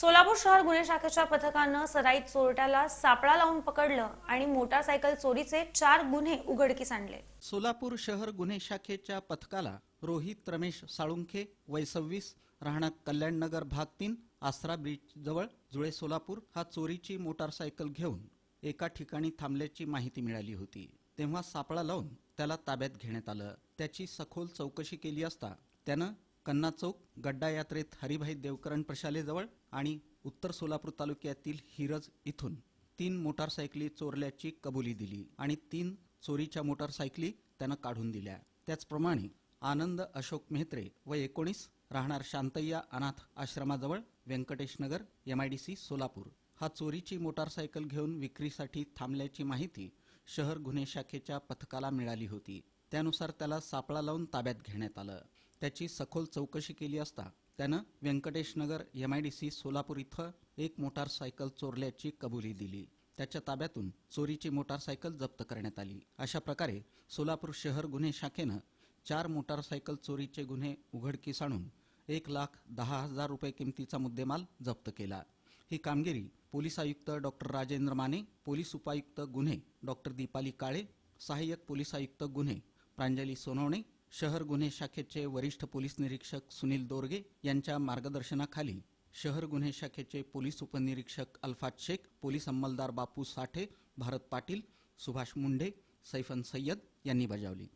सोलापूर शहर गुन्हे शाखेच्या पथकानं सराईत चोरट्याला सापळा लावून पकडलं आणि मोटारसायकल चोरीचे चार गुन्हे उघडकीस आणले. सोलापूर शहर गुन्हे शाखेच्या पथकाला रोहित रमेश साळुंखे वय सव्वीस राहणार कल्याणनगर भाग तीन आसरा ब्रिज जवळ जुळे सोलापूर हा चोरीची मोटारसायकल घेऊन एका ठिकाणी थांबल्याची माहिती मिळाली होती. तेव्हा सापळा लावून त्याला ताब्यात घेण्यात आलं. त्याची सखोल चौकशी केली असता त्यानं कन्ना चौक गड्डा यात्रेत हरिभाई देवकरण प्रशालेजवळ आणि उत्तर सोलापूर तालुक्यातील हिरज इथून तीन मोटारसायकली चोरल्याची कबुली दिली आणि तीन चोरीच्या मोटारसायकली त्यानं काढून दिल्या. त्याचप्रमाणे आनंद अशोक मेहत्रे व एकोणीस राहणार शांतय्या अनाथ आश्रमाजवळ व्यंकटेश नगर एमआयडीसी सोलापूर. हा चोरीची मोटारसायकल घेऊन विक्रीसाठी थांबल्याची माहिती शहर गुन्हे शाखेच्या पथकाला मिळाली होती. त्यानुसार त्याला सापळा लावून ताब्यात घेण्यात आलं. त्याची सखोल चौकशी केली असता त्यानं Venkateshnagar M I D C Solapur इथं एक मोटारसायकल चोरल्याची कबुली दिली. त्याच्या ताब्यातून चोरीची मोटारसायकल जप्त करण्यात आली. अशा प्रकारे सोलापूर शहर गुन्हे शाखेनं चार मोटारसायकल चोरीचे गुन्हे उघडकीस आणून एक लाख दहा हजार रुपये किमतीचा मुद्देमाल जप्त केला. ही कामगिरी पोलीस आयुक्त डॉक्टर राजेंद्र माने पोलीस उपायुक्त गुन्हे डॉक्टर दीपाली काळे सहाय्यक पोलीस आयुक्त गुन्हे प्रांजली सोनवणे शहर गुन्हे शाखेचे वरिष्ठ पोलीस निरीक्षक सुनील दोरगे यांच्या मार्गदर्शनाखाली शहर गुन्हे शाखेचे पोलीस उपनिरीक्षक अल्फात शेख पोलीस अंमलदार बापू साठे भारत पाटील सुभाष मुंढे सैफन सय्यद यांनी बजावली.